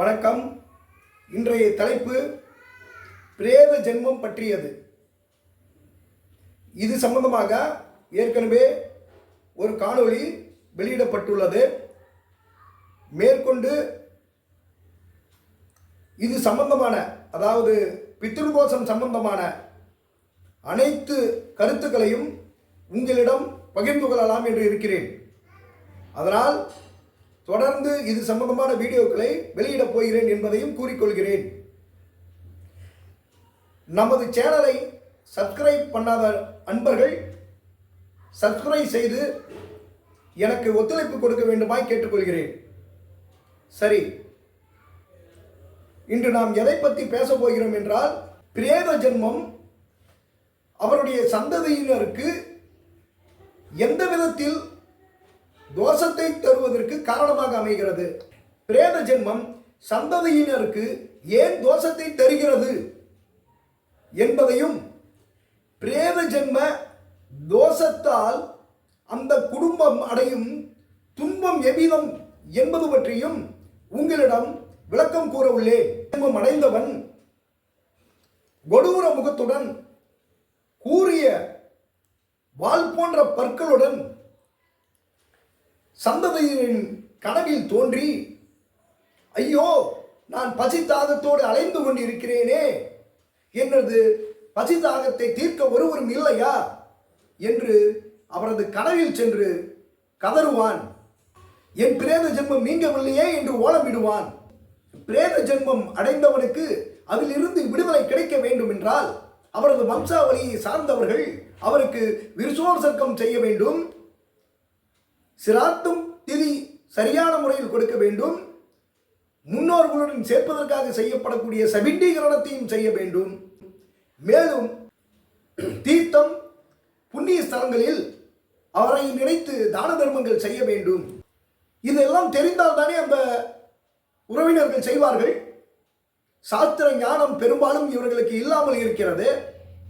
வணக்கம். இன்றைய தலைப்பு பிரேத ஜென்மம் பற்றியது. இது சம்பந்தமாக ஏற்கனவே ஒரு காணொளி வெளியிடப்பட்டுள்ளது. மேற்கொண்டு இது சம்பந்தமான அதாவது பித்ருதோஷம் சம்பந்தமான அனைத்து கருத்துக்களையும் உங்களிடம் பகிர்ந்து கொள்ளலாம் என்று இருக்கிறேன். அதனால் தொடர்ந்து இது சம்பந்தமான வீடியோக்களை வெளியிடப் போகிறேன் என்பதையும் கூறிக்கொள்கிறேன். நமது சேனலை சப்ஸ்கிரைப் பண்ணாத அன்பர்கள் சப்ஸ்கிரைப் செய்து எனக்கு ஒத்துழைப்பு கொடுக்க வேண்டுமாய் கேட்டுக்கொள்கிறேன். சரி. இன்று நாம் எதை பற்றி பேசப் போகிறோம் என்றால் பிரேத ஜென்மம் அவருடைய சந்ததியினருக்கு எந்த விதத்தில் தோஷத்தை தருவதற்கு காரணமாக அமைகிறது. பிரேத ஜென்மம் சந்ததியினருக்கு ஏன் தோஷத்தை தருகிறது என்பதையும் பிரேத ஜென்ம தோஷத்தால் அந்த குடும்பம் அடையும் துன்பம் எவ்விதம் என்பது பற்றியும் உங்களிடம் விளக்கம் கூற உள்ளேன். அடைந்தவன் கொடூர முகத்துடன் கூறிய வாள் போன்ற பற்களுடன் சந்ததியின் கனவில் தோன்றி ஐயோ நான் பசி தாகத்தோடு அலைந்து கொண்டிருக்கிறேனே. எனது பசி தாகத்தை தீர்க்க ஒருவரும் இல்லையா? என்று அவரது கனவில் சென்று கதறுவான். என் பிரேத ஜென்மம் நீங்கவில்லையே என்று ஓலமிடுவான் பிரேத ஜென்மம் அடைந்தவனுக்கு அதிலிருந்து விடுதலை கிடைக்க வேண்டும் என்றால் அவரது வம்சாவளியை சார்ந்தவர்கள் அவருக்கு விருசோசர்க்கம் செய்ய வேண்டும். சிராத்தும் திதி சரியான முறையில் கொடுக்க வேண்டும். முன்னோர்களுடன் சேர்ப்பதற்காக செய்யப்படக்கூடிய சபிண்டீகரணத்தையும் செய்ய வேண்டும். மேலும் தீர்த்தம் புண்ணிய ஸ்தலங்களில் அவரை நினைத்து தான தர்மங்கள் செய்ய வேண்டும். இதெல்லாம் தெரிந்தால் தானே அந்த உறவினர்கள் செய்வார்கள். சாஸ்திர ஞானம் பெரும்பாலும் இவர்களுக்கு இல்லாமல் இருக்கிறது.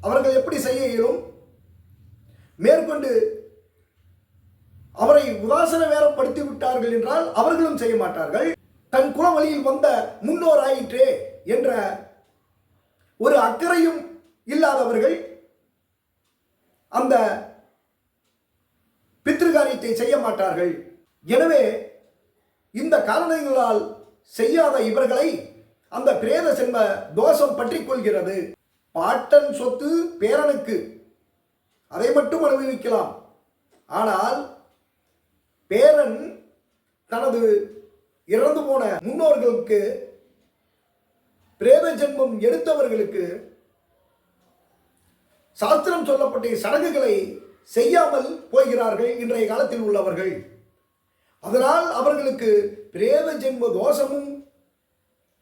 அவர்கள் எப்படி செய்ய இயலும்? மேற்கொண்டு அவரை உதாசன வேறப்படுத்தி விட்டார்கள் என்றால் அவர்களும் செய்ய மாட்டார்கள். தன் குலவழியில் வந்த முன்னோர் ஆயிற்றே என்ற ஒரு அக்கறையும் இல்லாதவர்கள் அந்த பித்திருகாரியத்தை செய்ய மாட்டார்கள். எனவே இந்த காரணங்களால் செய்யாத இவர்களை அந்த பிரேத சென்ம தோஷம் பற்றி கொள்கிறது. பாட்டன் சொத்து பேரனுக்கு. அதை மட்டும் அனுபவிக்கலாம். ஆனால் தனது இறந்து போன முன்னோர்களுக்கு பிரேத ஜென்மம் எடுத்தவர்களுக்கு சாஸ்திரம் சொல்லப்பட்ட சடங்குகளை செய்யாமல் போகிறார்கள் இன்றைய காலத்தில் உள்ளவர்கள். அதனால் அவர்களுக்கு பிரேத ஜென்ம தோஷமும்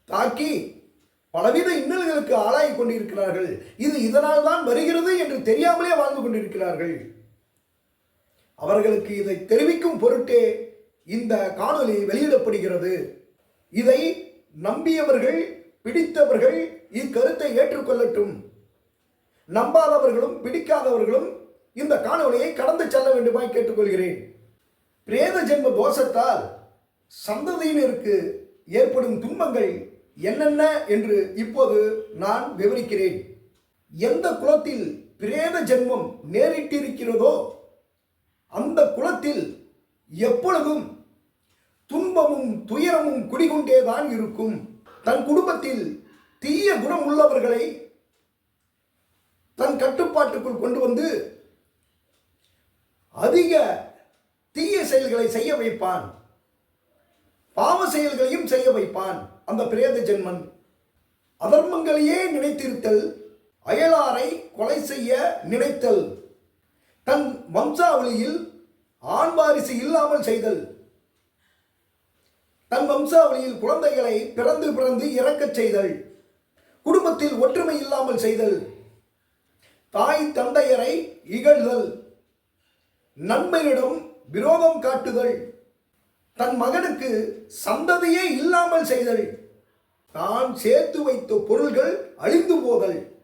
தாக்கி பலவித இன்னல்களுக்கு ஆளாகி கொண்டிருக்கிறார்கள். இது இதனால் தான் வருகிறது என்று தெரியாமலே வாழ்ந்து கொண்டிருக்கிறார்கள். அவர்களுக்கு இதை தெரிவிக்கும் பொருட்டே இந்த காணொளி வெளியிடப்படுகிறது. இதை நம்பியவர்கள் பிடித்தவர்கள் இக்கருத்தை ஏற்றுக்கொள்ளட்டும். நம்பாதவர்களும் பிடிக்காதவர்களும் இந்த காணொலியை கடந்து செல்ல வேண்டுமாய் கேட்டுக்கொள்கிறேன். பிரேத ஜென்ம தோஷத்தால் சந்ததியினருக்கு ஏற்படும் துன்பங்கள் என்னென்ன என்று இப்போது நான் விவரிக்கிறேன். எந்த குலத்தில் பிரேத ஜென்மம் நேரிட்டிருக்கிறதோ அந்த குலத்தில் எப்பொழுதும் துன்பமும் துயரமும் குடிகொண்டேதான் இருக்கும். தன் குடும்பத்தில் தீய குணம் உள்ளவர்களை தன் கட்டுப்பாட்டுக்குள் கொண்டு வந்து அதிக தீய செயல்களை செய்ய வைப்பான். பாவ செயல்களையும் செய்ய வைப்பான். அந்த பிரேத ஜென்மன் அதர்மங்களையே நினைத்திருத்தல் அயலாரை கொலை செய்ய நினைத்தல். தன் வம்சாவளியில் ஆண் வாரிசு இல்லாமல் செய்தல். தன் வம்சாவளியில் குழந்தைகளை பிறந்து பிறந்து இறக்கச் செய்தல். குடும்பத்தில் ஒற்றுமை இல்லாமல் செய்தல். தாய் தந்தையரை இகழ்தல். நண்பரிடம் விரோதம் காட்டுதல். தன் மகனுக்கு சந்ததியே இல்லாமல் செய்தல். தான் சேர்த்து வைத்த பொருள்கள் அழிந்து போதல்.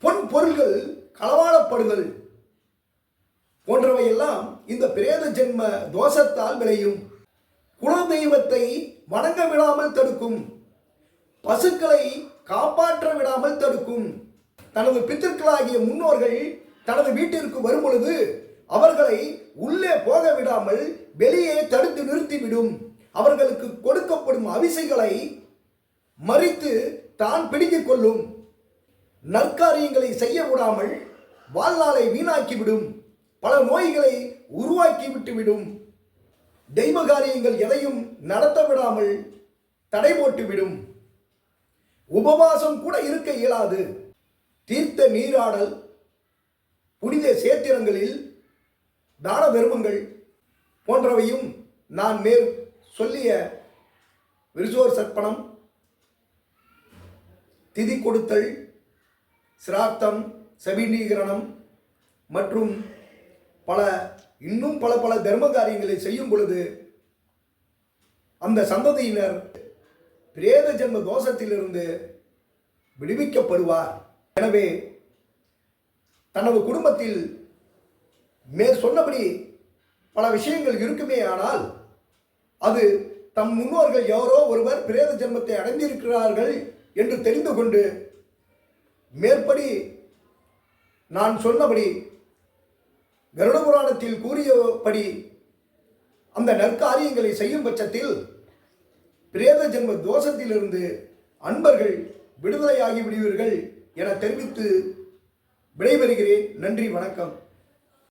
பொன் பொருள்கள் களவாடப்படுதல். போன்றவையெல்லாம் இந்த பிரேத ஜென்ம தோஷத்தால் விளையும். குலதெய்வத்தை வணங்க விடாமல் தடுக்கும். பசுக்களை காப்பாற்ற விடாமல் தடுக்கும். தனது பித்திருக்களாகிய முன்னோர்கள் தனது வீட்டிற்கு வரும்பொழுது அவர்களை உள்ளே போக விடாமல் வெளியே தடுத்து நிறுத்திவிடும் அவர்களுக்கு கொடுக்கப்படும் அவிசைகளை மறித்து தான் பிடுங்கிக் கொள்ளும். நற்காரியங்களை செய்ய விடாமல் வாழ்நாளை வீணாக்கிவிடும் பல நோய்களை உருவாக்கி விட்டுவிடும். தெய்வ காரியங்கள் எதையும் நடத்த விடாமல் தடை போட்டுவிடும். உபவாசம் கூட இருக்க இயலாது. தீர்த்த நீராடல் புனித சேத்திரங்களில் தான தர்மங்கள் போன்றவையும் நான் மேல் சொல்லிய விருசோர் சர்ப்பணம் திதி கொடுத்தல் சிரார்த்தம் சபீநீகரணம் மற்றும் பல இன்னும் பல பல தர்ம காரியங்களை செய்யும் பொழுது அந்த சந்ததியினர் பிரேத ஜென்ம தோஷத்திலிருந்து விடுவிக்கப்படுவார். எனவே தனது குடும்பத்தில் மேற் சொன்னபடி பல விஷயங்கள் இருக்குமே ஆனால் அது தம் முன்னோர்கள் யாரோ ஒருவர் பிரேத ஜென்மத்தை அடைந்திருக்கிறார்கள் என்று தெரிந்து கொண்டு மேற்படி நான் சொன்னபடி கருட புராணத்தில் கூறியபடி அந்த நற்காரியங்களை செய்யும் பட்சத்தில் பிரேத ஜென்ம தோஷத்திலிருந்து அன்பர்கள் விடுதலையாகி விடுவீர்கள் என தெரிவித்து விடைபெறுகிறேன். நன்றி வணக்கம்.